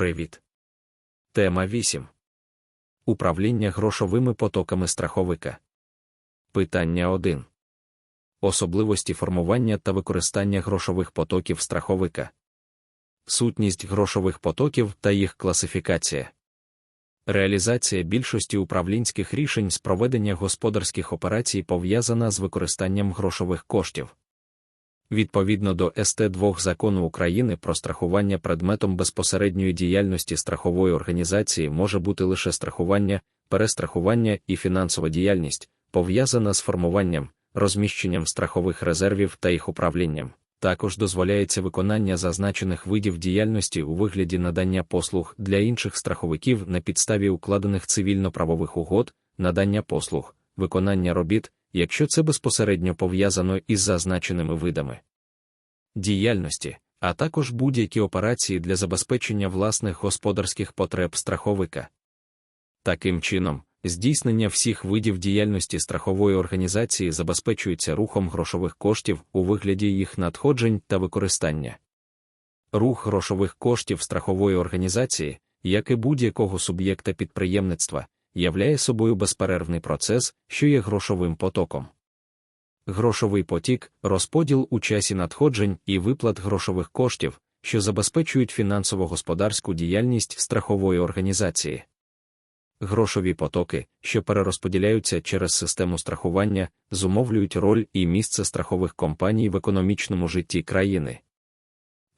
Привіт. Тема 8. Управління грошовими потоками страховика. Питання 1. Особливості формування та використання грошових потоків страховика. Сутність грошових потоків та їх класифікація. Реалізація більшості управлінських рішень з проведення господарських операцій пов'язана з використанням грошових коштів. Відповідно до ст 2 закону України про страхування предметом безпосередньої діяльності страхової організації може бути лише страхування, перестрахування і фінансова діяльність, пов'язана з формуванням, розміщенням страхових резервів та їх управлінням. Також дозволяється виконання зазначених видів діяльності у вигляді надання послуг для інших страховиків на підставі укладених цивільно-правових угод, надання послуг, виконання робіт, якщо це безпосередньо пов'язано із зазначеними видами діяльності, а також будь-які операції для забезпечення власних господарських потреб страховика. Таким чином, здійснення всіх видів діяльності страхової організації забезпечується рухом грошових коштів у вигляді їх надходжень та використання. Рух грошових коштів страхової організації, як і будь-якого суб'єкта підприємництва, являє собою безперервний процес, що є грошовим потоком. Грошовий потік розподіл у часі надходжень і виплат грошових коштів, що забезпечують фінансово-господарську діяльність страхової організації. Грошові потоки, що перерозподіляються через систему страхування, зумовлюють роль і місце страхових компаній в економічному житті країни.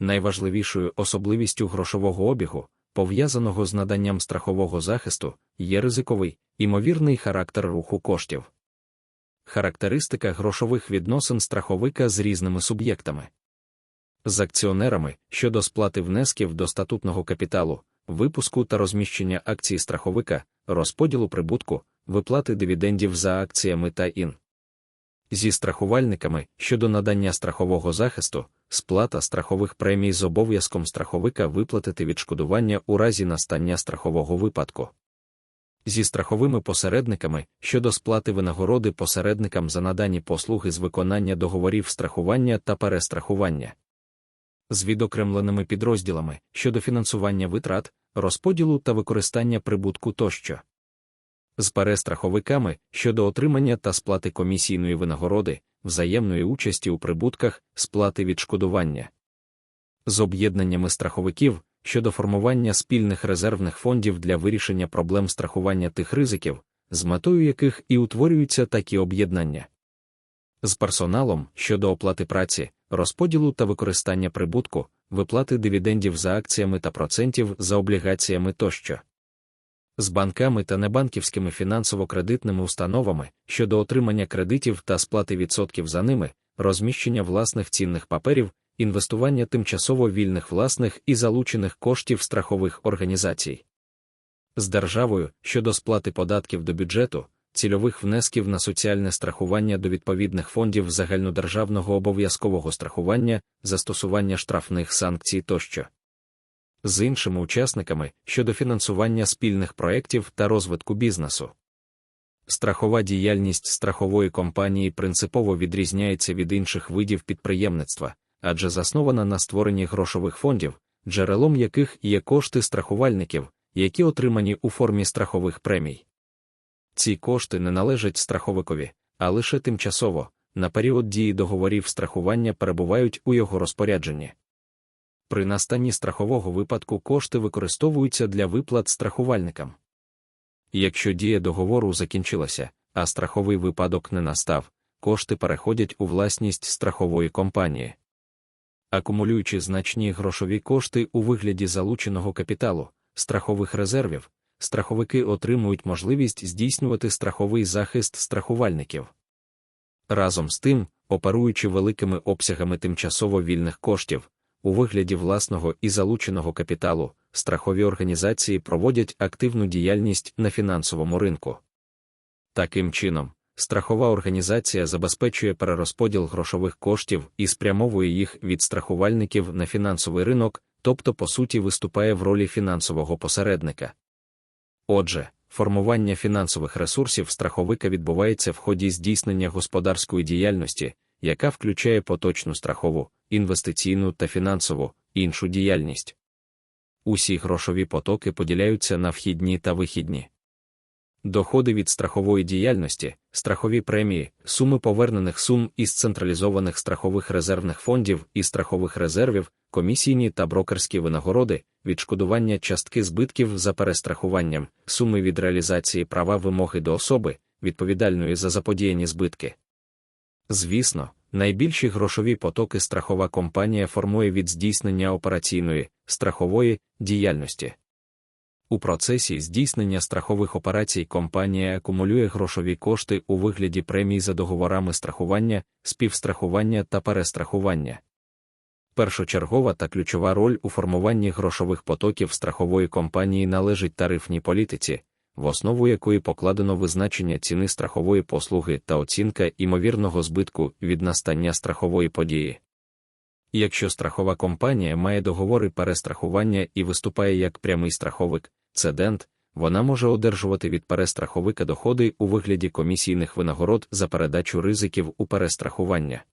Найважливішою особливістю грошового обігу, пов'язаного з наданням страхового захисту, є ризиковий, імовірний характер руху коштів. Характеристика грошових відносин страховика з різними суб'єктами. З акціонерами щодо сплати внесків до статутного капіталу, випуску та розміщення акцій страховика, розподілу прибутку, виплати дивідендів за акціями та ін. Зі страхувальниками щодо надання страхового захисту, сплата страхових премій з обов'язком страховика виплатити відшкодування у разі настання страхового випадку. Зі страховими посередниками щодо сплати винагороди посередникам за надані послуги з виконання договорів страхування та перестрахування, з відокремленими підрозділами щодо фінансування витрат, розподілу та використання прибутку тощо, з перестраховиками щодо отримання та сплати комісійної винагороди, взаємної участі у прибутках, сплати відшкодування, з об'єднаннями страховиків щодо формування спільних резервних фондів для вирішення проблем страхування тих ризиків, з метою яких і утворюються такі об'єднання. З персоналом щодо оплати праці, розподілу та використання прибутку, виплати дивідендів за акціями та процентів за облігаціями тощо. З банками та небанківськими фінансово-кредитними установами щодо отримання кредитів та сплати відсотків за ними, розміщення власних цінних паперів, інвестування тимчасово вільних власних і залучених коштів страхових організацій. З державою щодо сплати податків до бюджету, цільових внесків на соціальне страхування до відповідних фондів загальнодержавного обов'язкового страхування, застосування штрафних санкцій тощо. З іншими учасниками щодо фінансування спільних проєктів та розвитку бізнесу. Страхова діяльність страхової компанії принципово відрізняється від інших видів підприємництва, адже заснована на створенні грошових фондів, джерелом яких є кошти страхувальників, які отримані у формі страхових премій. Ці кошти не належать страховикові, а лише тимчасово, на період дії договорів страхування перебувають у його розпорядженні. При настанні страхового випадку кошти використовуються для виплат страхувальникам. Якщо дія договору закінчилася, а страховий випадок не настав, кошти переходять у власність страхової компанії акумулюючи значні грошові кошти у вигляді залученого капіталу, страхових резервів, страховики отримують можливість здійснювати страховий захист страхувальників. Разом з тим, оперуючи великими обсягами тимчасово вільних коштів, у вигляді власного і залученого капіталу, страхові організації проводять активну діяльність на фінансовому ринку. Таким чином, Страхова організація забезпечує перерозподіл грошових коштів і спрямовує їх від страхувальників на фінансовий ринок, тобто, по суті, виступає в ролі фінансового посередника. Отже, формування фінансових ресурсів страховика відбувається в ході здійснення господарської діяльності, яка включає поточну страхову, інвестиційну та фінансову іншу діяльність. Усі грошові потоки поділяються на вхідні та вихідні. Доходи від страхової діяльності, страхові премії, суми повернених сум із централізованих страхових резервних фондів і страхових резервів, комісійні та брокерські винагороди, відшкодування частки збитків за перестрахуванням, суми від реалізації права вимоги до особи, відповідальної за заподіяні збитки. Звісно, найбільші грошові потоки страхова компанія формує від здійснення операційної, страхової діяльності. У процесі здійснення страхових операцій компанія акумулює грошові кошти у вигляді премій за договорами страхування, співстрахування та перестрахування. Першочергова та ключова роль у формуванні грошових потоків страхової компанії належить тарифній політиці, в основу якої покладено визначення ціни страхової послуги та оцінка імовірного збитку від настання страхової події. Якщо страхова компанія має договори перестрахування і виступає як прямий страховик, цедент, вона може одержувати від перестраховика доходи у вигляді комісійних винагород за передачу ризиків у перестрахування.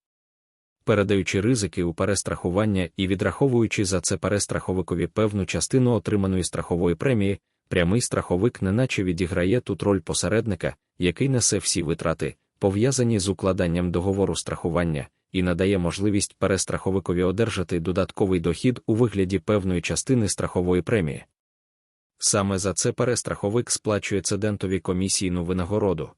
Передаючи ризики у перестрахування і відраховуючи за це перестраховикові певну частину отриманої страхової премії, прямий страховик неначе відіграє тут роль посередника, який несе всі витрати, пов'язані з укладанням договору страхування, і надає можливість перестраховикові одержати додатковий дохід у вигляді певної частини страхової премії. Саме за це перестраховик сплачує цедентові комісійну винагороду.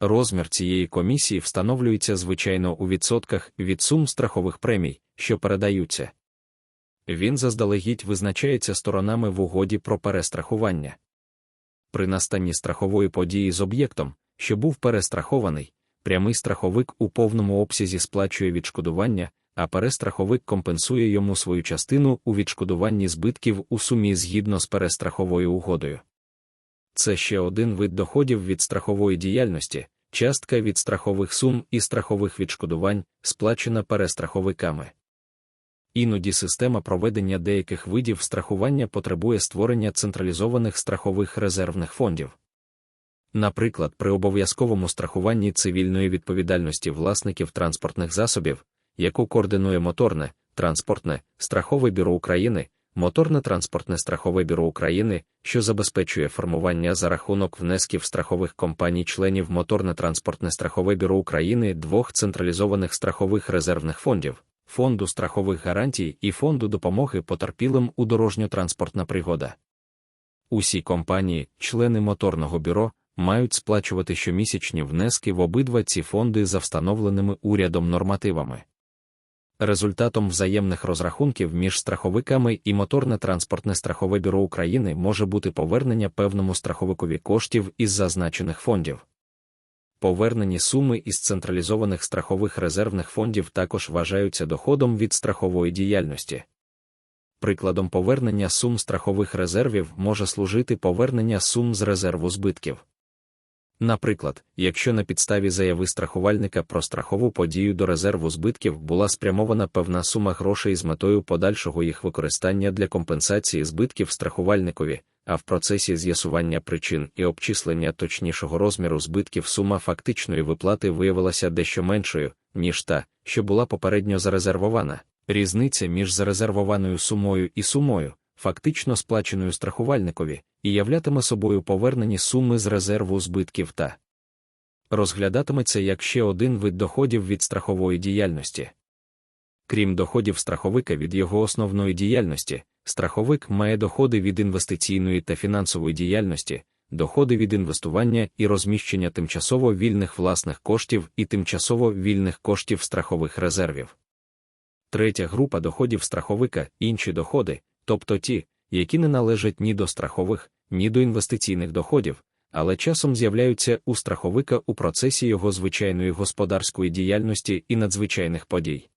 Розмір цієї комісії встановлюється звичайно у відсотках від сум страхових премій, що передаються. Він заздалегідь визначається сторонами в угоді про перестрахування. При настанні страхової події з об'єктом, що був перестрахований, прямий страховик у повному обсязі сплачує відшкодування, а перестраховик компенсує йому свою частину у відшкодуванні збитків у сумі згідно з перестраховою угодою. Це ще один вид доходів від страхової діяльності, частка від страхових сум і страхових відшкодувань, сплачена перестраховиками. Іноді система проведення деяких видів страхування потребує створення централізованих страхових резервних фондів. Наприклад, при обов'язковому страхуванні цивільної відповідальності власників транспортних засобів, яку координує моторне, транспортне, страхове бюро України, моторне транспортне страхове бюро України, що забезпечує формування за рахунок внесків страхових компаній-членів моторне транспортне страхове бюро України двох централізованих страхових резервних фондів. Фонду страхових гарантій і фонду допомоги потерпілим у дорожньо-транспортна пригода. Усі компанії, члени моторного бюро, мають сплачувати щомісячні внески в обидва ці фонди за встановленими урядом нормативами. Результатом взаємних розрахунків між страховиками і моторне транспортне страхове бюро України може бути повернення певному страховикові коштів із зазначених фондів. Повернені суми із централізованих страхових резервних фондів також вважаються доходом від страхової діяльності. Прикладом повернення сум страхових резервів може служити повернення сум з резерву збитків. Наприклад, якщо на підставі заяви страхувальника про страхову подію до резерву збитків була спрямована певна сума грошей з метою подальшого їх використання для компенсації збитків страхувальникові, а в процесі з'ясування причин і обчислення точнішого розміру збитків сума фактичної виплати виявилася дещо меншою, ніж та, що була попередньо зарезервована. Різниця між зарезервованою сумою і сумою, фактично сплаченою страхувальникові, і являтиме собою повернені суми з резерву збитків та розглядатиметься як ще один вид доходів від страхової діяльності. Крім доходів страховика від його основної діяльності, страховик має доходи від інвестиційної та фінансової діяльності, доходи від інвестування і розміщення тимчасово вільних власних коштів і тимчасово вільних коштів страхових резервів. Третя група доходів страховика інші доходи, тобто ті, які не належать ні до страхових, ні до інвестиційних доходів, але часом з'являються у страховика у процесі його звичайної господарської діяльності і надзвичайних подій.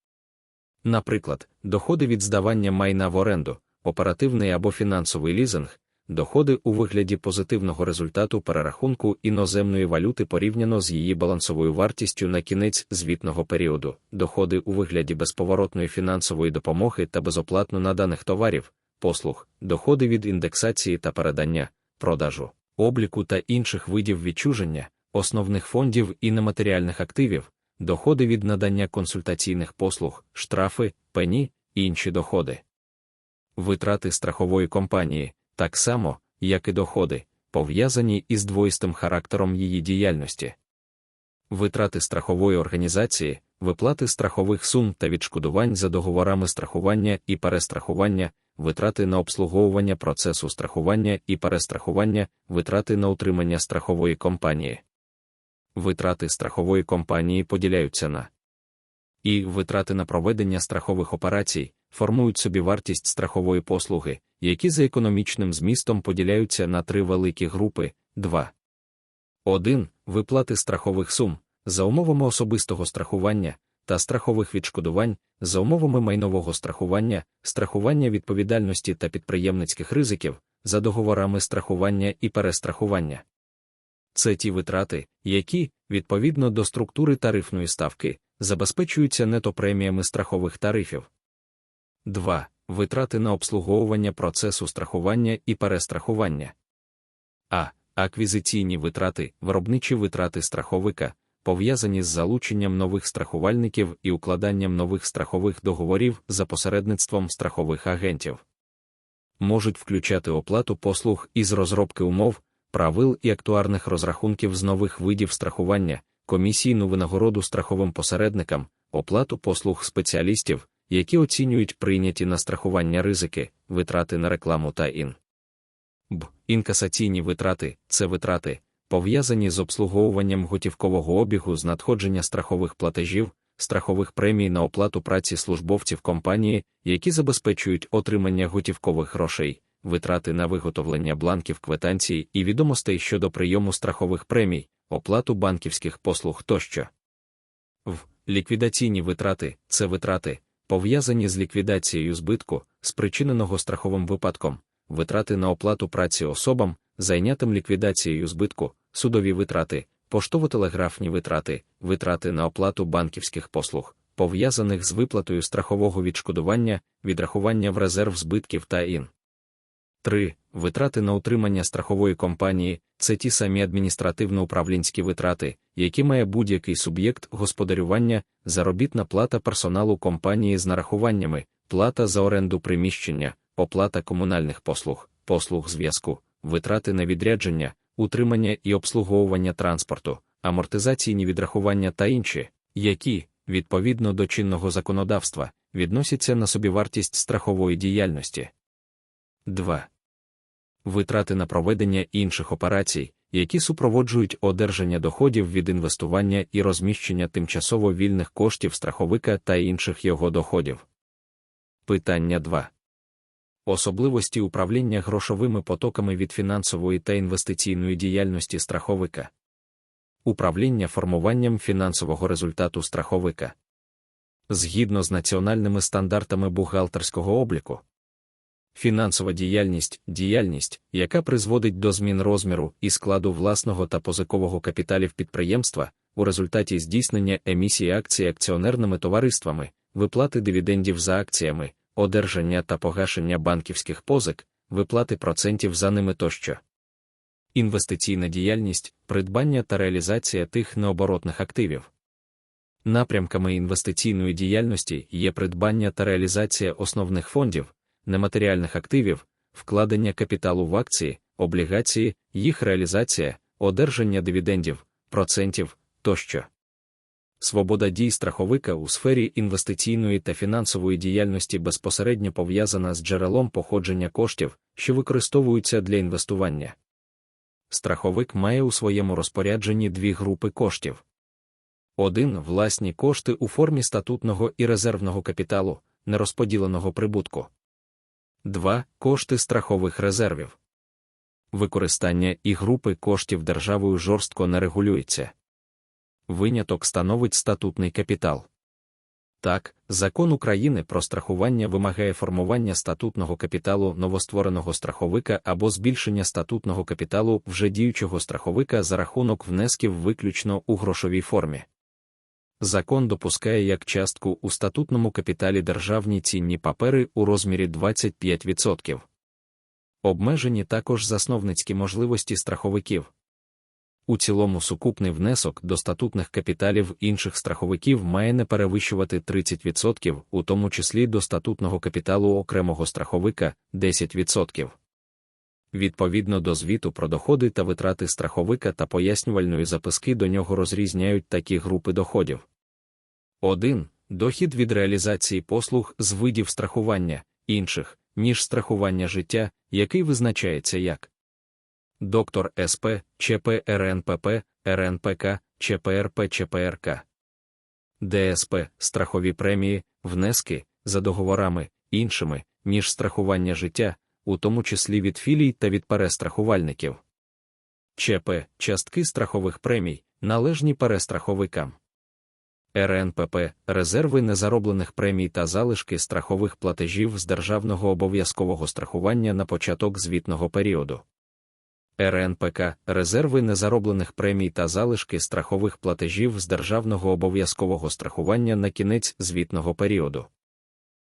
Наприклад, доходи від здавання майна в оренду, оперативний або фінансовий лізинг, доходи у вигляді позитивного результату перерахунку іноземної валюти порівняно з її балансовою вартістю на кінець звітного періоду, доходи у вигляді безповоротної фінансової допомоги та безоплатно наданих товарів, послуг, доходи від індексації та передання, продажу, обліку та інших видів відчуження, основних фондів і нематеріальних активів, доходи від надання консультаційних послуг, штрафи, пені, інші доходи. Витрати страхової компанії, так само, як і доходи, пов'язані із двоїстим характером її діяльності. Витрати страхової організації, виплати страхових сум та відшкодувань за договорами страхування і перестрахування, витрати на обслуговування процесу страхування і перестрахування, витрати на утримання страхової компанії. Витрати страхової компанії поділяються на і витрати на проведення страхових операцій формують собі вартість страхової послуги, які за економічним змістом поділяються на три великі групи: 2. 1. Виплати страхових сум за умовами особистого страхування та страхових відшкодувань, за умовами майнового страхування, страхування відповідальності та підприємницьких ризиків, за договорами страхування і перестрахування. Це ті витрати, які, відповідно до структури тарифної ставки, забезпечуються нетопреміями страхових тарифів. 2. Витрати на обслуговування процесу страхування і перестрахування. А. Аквізиційні витрати, виробничі витрати страховика, пов'язані з залученням нових страхувальників і укладанням нових страхових договорів за посередництвом страхових агентів. Можуть включати оплату послуг із розробки умов, правил і актуарних розрахунків з нових видів страхування, комісійну винагороду страховим посередникам, оплату послуг спеціалістів, які оцінюють прийняті на страхування ризики, витрати на рекламу та ін. Б. Інкасаційні витрати це витрати, пов'язані з обслуговуванням готівкового обігу з надходження страхових платежів, страхових премій на оплату праці службовців компанії, які забезпечують отримання готівкових грошей, витрати на виготовлення бланків квитанцій і відомостей щодо прийому страхових премій, оплату банківських послуг тощо. В. Ліквідаційні витрати це витрати, пов'язані з ліквідацією збитку, спричиненого страховим випадком, витрати на оплату праці особам, зайнятим ліквідацією збитку, судові витрати, поштово-телеграфні витрати, витрати на оплату банківських послуг, пов'язаних з виплатою страхового відшкодування, відрахування в резерв збитків та ін. 3. Витрати на утримання страхової компанії це ті самі адміністративно-управлінські витрати, які має будь-який суб'єкт господарювання, заробітна плата персоналу компанії з нарахуваннями, плата за оренду приміщення, оплата комунальних послуг, послуг зв'язку, витрати на відрядження, утримання і обслуговування транспорту, амортизаційні відрахування та інші, які, відповідно до чинного законодавства, відносяться на собівартість страхової діяльності. 2 витрати на проведення інших операцій, які супроводжують одержання доходів від інвестування і розміщення тимчасово вільних коштів страховика та інших його доходів. Питання 2. Особливості управління грошовими потоками від фінансової та інвестиційної діяльності страховика. Управління формуванням фінансового результату страховика. Згідно з національними стандартами бухгалтерського обліку. Фінансова діяльність діяльність, яка призводить до змін розміру і складу власного та позикового капіталів підприємства у результаті здійснення емісії акцій акціонерними товариствами, виплати дивідендів за акціями, одержання та погашення банківських позик, виплати процентів за ними тощо. Інвестиційна діяльність, придбання та реалізація тих необоротних активів. Напрямками інвестиційної діяльності є придбання та реалізація основних фондів нематеріальних активів, вкладення капіталу в акції, облігації, їх реалізація, одержання дивідендів, процентів тощо. Свобода дій страховика у сфері інвестиційної та фінансової діяльності безпосередньо пов'язана з джерелом походження коштів, що використовуються для інвестування. Страховик має у своєму розпорядженні дві групи коштів. Один власні кошти у формі статутного і резервного капіталу, нерозподіленого прибутку. 2. Кошти страхових резервів. Використання і групи коштів державою жорстко не регулюється. Виняток становить статутний капітал. Так, закон України про страхування вимагає формування статутного капіталу новоствореного страховика або збільшення статутного капіталу вже діючого страховика за рахунок внесків виключно у грошовій формі. Закон допускає як частку у статутному капіталі державні цінні папери у розмірі 25%. Обмежені також засновницькі можливості страховиків. У цілому сукупний внесок до статутних капіталів інших страховиків має не перевищувати 30%, у тому числі до статутного капіталу окремого страховика 10%. Відповідно до звіту про доходи та витрати страховика та пояснювальної записки до нього розрізняють такі групи доходів. 1. Дохід від реалізації послуг з видів страхування інших, ніж страхування життя, який визначається як доктор СП, ЧП РНПП, РНПК, ЧПРП ЧПРК. ДСП страхові премії, внески за договорами іншими, ніж страхування життя, у тому числі від філій та від перестрахувальників. ЧП частки страхових премій, належні перестраховикам. РНПП резерви незароблених премій та залишки страхових платежів з державного обов'язкового страхування на початок звітного періоду. РНПК резерви незароблених премій та залишки страхових платежів з державного обов'язкового страхування на кінець звітного періоду.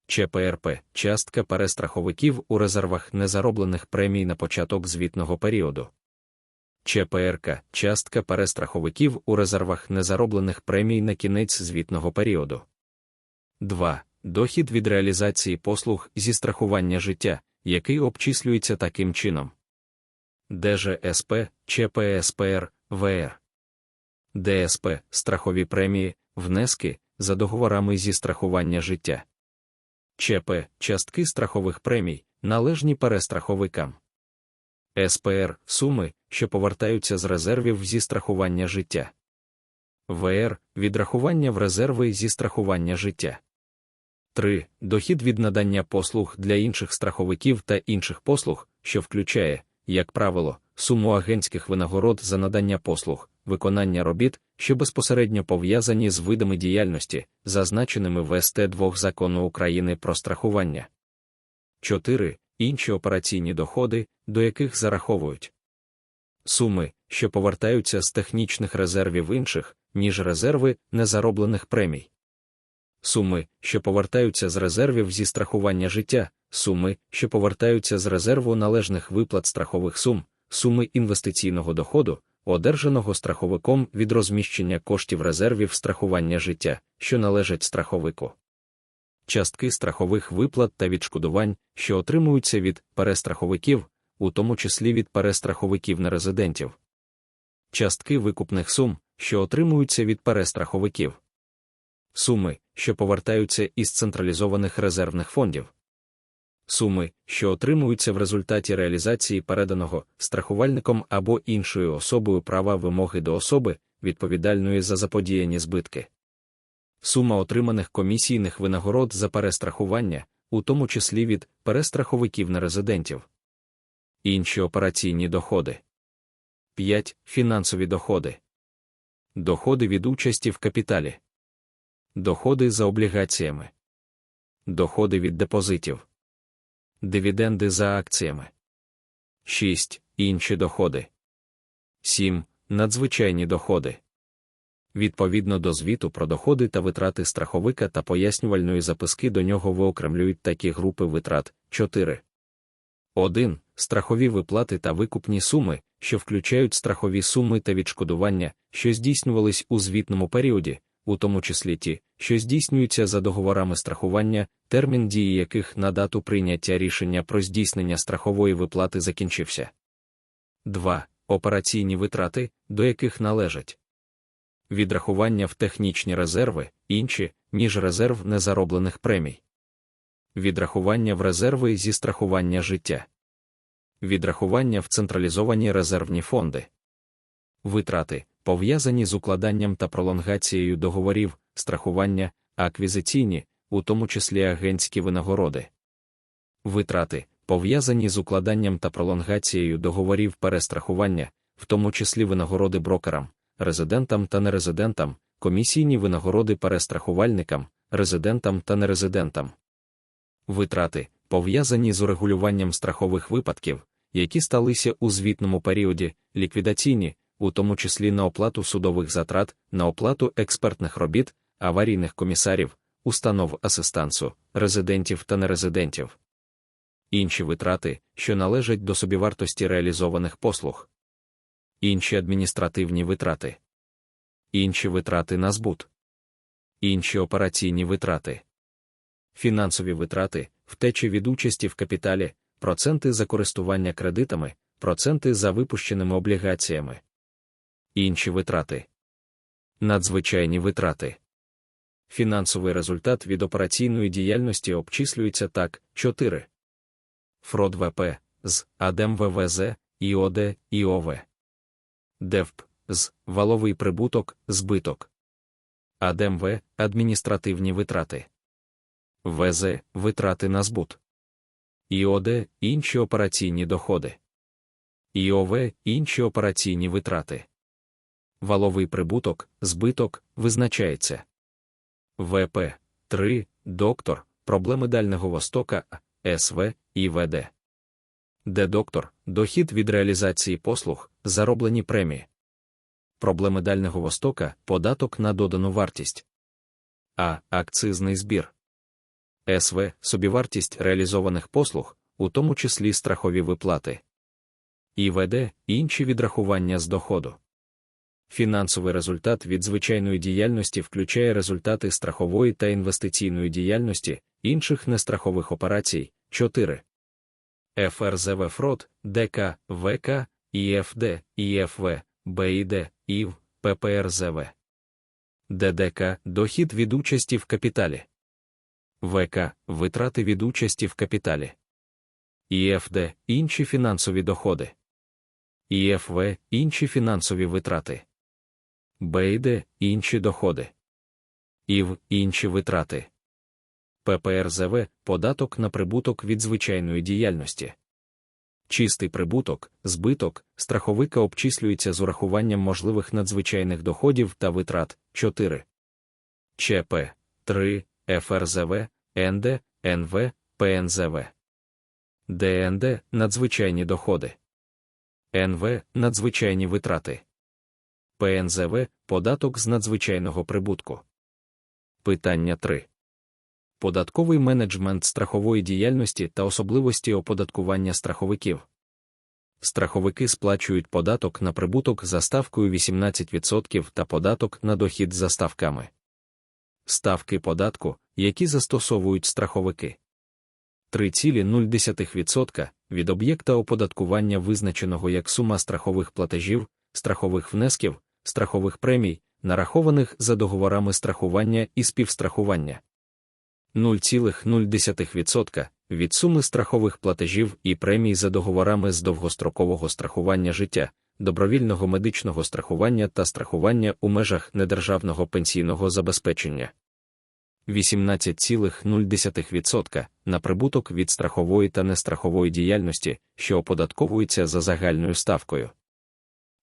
ЧПРП частка перестраховиків у резервах незароблених премій на початок звітного періоду. ЧПРК частка перестраховиків у резервах незароблених премій на кінець звітного періоду. 2. Дохід від реалізації послуг зі страхування життя, який обчислюється таким чином. ДЖСП, ЧПСПР, ВР. ДСП страхові премії, внески за договорами зі страхування життя. ЧП частки страхових премій, належні перестраховикам. СПР суми, що повертаються з резервів зі страхування життя. ВР відрахування в резерви зі страхування життя. 3. Дохід від надання послуг для інших страховиків та інших послуг, що включає, як правило, суму агентських винагород за надання послуг, виконання робіт, що безпосередньо пов'язані з видами діяльності, зазначеними в СТ 2 закону України про страхування. 4 інші операційні доходи, до яких зараховують суми, що повертаються з технічних резервів інших, ніж резерви незароблених премій. Суми, що повертаються з резервів зі страхування життя, суми, що повертаються з резерву належних виплат страхових сум, суми інвестиційного доходу, одержаного страховиком від розміщення коштів резервів страхування життя, що належать страховику. Частки страхових виплат та відшкодувань, що отримуються від перестраховиків, у тому числі від перестраховиків нерезидентів, частки викупних сум, що отримуються від перестраховиків, суми, що повертаються із централізованих резервних фондів. Суми, що отримуються в результаті реалізації переданого страхувальником або іншою особою права вимоги до особи, відповідальної за заподіяні збитки сума отриманих комісійних винагород за перестрахування, у тому числі від перестраховиків нерезидентів. Інші операційні доходи. 5. Фінансові доходи. Доходи від участі в капіталі. Доходи за облігаціями. Доходи від депозитів. Дивіденди за акціями. 6. Інші доходи. 7. Надзвичайні доходи відповідно до звіту про доходи та витрати страховика та пояснювальної записки до нього виокремлюють такі групи витрат 4. 1. Страхові виплати та викупні суми, що включають страхові суми та відшкодування, що здійснювались у звітному періоді, у тому числі ті, що здійснюються за договорами страхування, термін дії яких на дату прийняття рішення про здійснення страхової виплати закінчився. 2. Операційні витрати, до яких належать відрахування в технічні резерви, інші, ніж резерв незароблених премій, відрахування в резерви зі страхування життя, відрахування в централізовані резервні фонди, витрати, пов'язані з укладанням та пролонгацією договорів, страхування, аквізиційні, у тому числі агентські винагороди, витрати, пов'язані з укладанням та пролонгацією договорів перестрахування, в тому числі винагороди брокерам, резидентам та нерезидентам, комісійні винагороди перестрахувальникам, резидентам та нерезидентам. Витрати, пов'язані з урегулюванням страхових випадків, які сталися у звітному періоді, ліквідаційні, у тому числі на оплату судових затрат, на оплату експертних робіт, аварійних комісарів, установ асистансу, резидентів та нерезидентів. Інші витрати, що належать до собівартості реалізованих послуг. Інші адміністративні витрати, інші витрати на збут, інші операційні витрати, фінансові витрати, втечі від участі в капіталі, проценти за користування кредитами, проценти за випущеними облігаціями, інші витрати, надзвичайні витрати. Фінансовий результат від операційної діяльності обчислюється так: 4. Фрод ВП з АДЕМ ВВЗ, ІОД, ІОВ. ДЕВП з валовий прибуток, збиток. АДМВ адміністративні витрати. ВЗ витрати на збут. ІОД інші операційні доходи. ІОВ інші операційні витрати. Валовий прибуток, збиток визначається. ВП 3. Доктор. Проблеми Дальнього Востока СВ ІВД. Де доктор, дохід від реалізації послуг, зароблені премії. Проблеми Дальнього Востока податок на додану вартість. А. Акцизний збір. СВ собівартість реалізованих послуг, у тому числі страхові виплати. ІВД інші відрахування з доходу. Фінансовий результат від звичайної діяльності включає результати страхової та інвестиційної діяльності, інших нестрахових операцій 4. ФРЗВ ФРОД, ДК, ВК, ІФД, ІФВ, БІД, ІВ, ППРЗВ. ДДК дохід від участі в капіталі. ВК витрати від участі в капіталі. ІФД інші фінансові доходи. ІФВ інші фінансові витрати. БІД інші доходи. ІВ інші витрати. ППРЗВ податок на прибуток від звичайної діяльності. Чистий прибуток, збиток, страховика обчислюється з урахуванням можливих надзвичайних доходів та витрат 4. ЧП 3. ФРЗВ, НД, НВ, ПНЗВ. ДНД надзвичайні доходи. НВ надзвичайні витрати. ПНЗВ податок з надзвичайного прибутку. Питання 3 податковий менеджмент страхової діяльності та особливості оподаткування страховиків. Страховики сплачують податок на прибуток за ставкою 18% та податок на дохід за ставками. Ставки податку, які застосовують страховики. 3,0% від об'єкта оподаткування визначеного як сума страхових платежів, страхових внесків, страхових премій, нарахованих за договорами страхування і співстрахування. 0,0% від суми страхових платежів і премій за договорами з довгострокового страхування життя, добровільного медичного страхування та страхування у межах недержавного пенсійного забезпечення. 18,0% на прибуток від страхової та нестрахової діяльності, що оподатковується за загальною ставкою.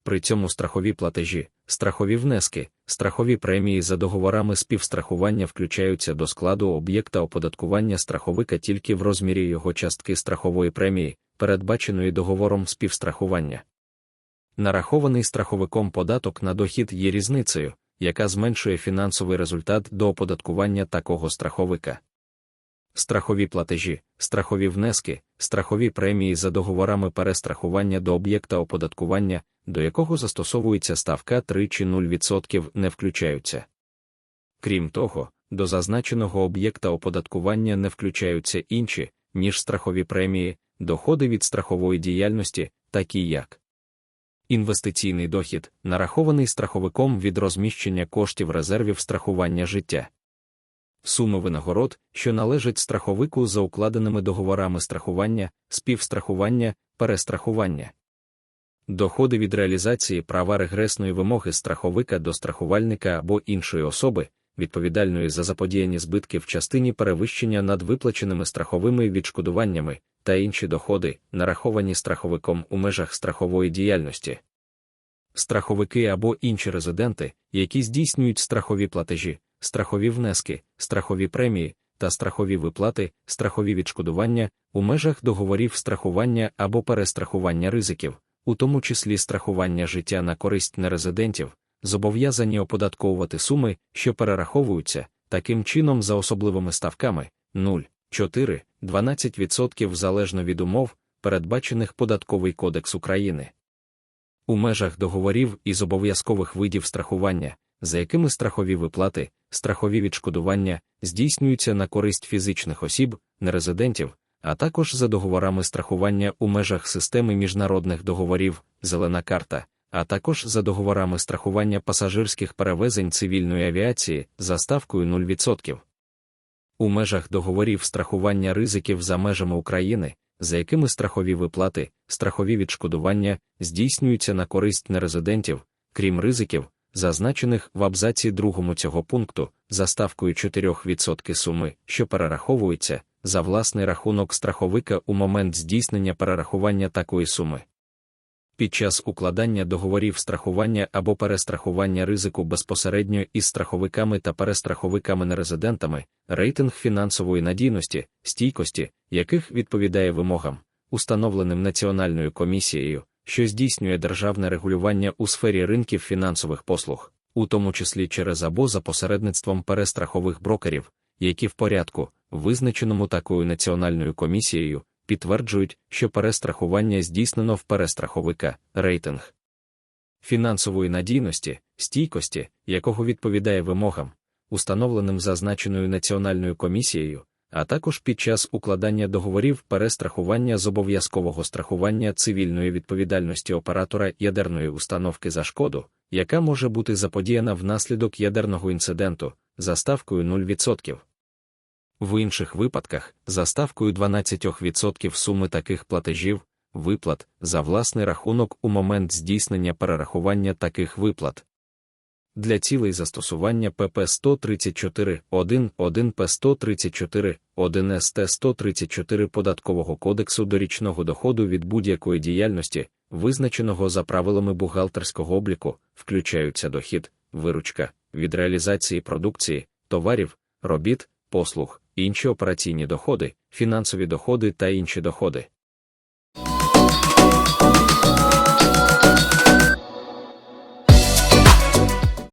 При цьому страхові платежі, страхові внески, страхові премії за договорами співстрахування включаються до складу об'єкта оподаткування страховика тільки в розмірі його частки страхової премії, передбаченої договором співстрахування. Нарахований страховиком податок на дохід є різницею, яка зменшує фінансовий результат до оподаткування такого страховика страхові платежі, страхові внески, страхові премії за договорами перестрахування до об'єкта оподаткування, до якого застосовується ставка 3 чи 0% не включаються. Крім того, до зазначеного об'єкта оподаткування не включаються інші, ніж страхові премії, доходи від страхової діяльності, такі як інвестиційний дохід, нарахований страховиком від розміщення коштів резервів страхування життя суми винагород, що належать страховику за укладеними договорами страхування, співстрахування, перестрахування. Доходи від реалізації права регресної вимоги страховика до страхувальника або іншої особи, відповідальної за заподіяні збитки в частині перевищення над виплаченими страховими відшкодуваннями та інші доходи, нараховані страховиком у межах страхової діяльності. Страховики або інші резиденти, які здійснюють страхові платежі, страхові внески, страхові премії та страхові виплати, страхові відшкодування у межах договорів страхування або перестрахування ризиків, у тому числі страхування життя на користь нерезидентів, зобов'язані оподатковувати суми, що перераховуються, таким чином за особливими ставками 0, 4, 12% залежно від умов, передбачених Податковий кодекс України. У межах договорів із обов'язкових видів страхування, за якими страхові виплати, страхові відшкодування здійснюються на користь фізичних осіб, нерезидентів, а також за договорами страхування у межах системи міжнародних договорів, зелена карта, а також за договорами страхування пасажирських перевезень цивільної авіації за ставкою 0%. У межах договорів страхування ризиків за межами України, за якими страхові виплати, страхові відшкодування здійснюються на користь нерезидентів, крім ризиків, зазначених в абзаці другому цього пункту, за ставкою 4% суми, що перераховується за власний рахунок страховика у момент здійснення перерахування такої суми. Під час укладання договорів страхування або перестрахування ризику безпосередньо із страховиками та перестраховиками-нерезидентами, рейтинг фінансової надійності, стійкості, яких відповідає вимогам, установленим Національною комісією, що здійснює державне регулювання у сфері ринків фінансових послуг, у тому числі через або за посередництвом перестрахових брокерів, які в порядку, визначеному такою національною комісією, підтверджують, що перестрахування здійснено в перестраховика, рейтинг. Фінансової надійності, стійкості, якого відповідає вимогам, установленим зазначеною національною комісією, а також під час укладання договорів перестрахування з обов'язкового страхування цивільної відповідальності оператора ядерної установки за шкоду, яка може бути заподіяна внаслідок ядерного інциденту, за ставкою 0%. В інших випадках, за ставкою 12% суми таких платежів, виплат за власний рахунок у момент здійснення перерахування таких виплат. Для цілей застосування ПП 134 1 1 П 134 1 СТ 134 Податкового кодексу до річного доходу від будь-якої діяльності, визначеного за правилами бухгалтерського обліку, включаються дохід, виручка від реалізації продукції, товарів, робіт, послуг, інші операційні доходи, фінансові доходи та інші доходи.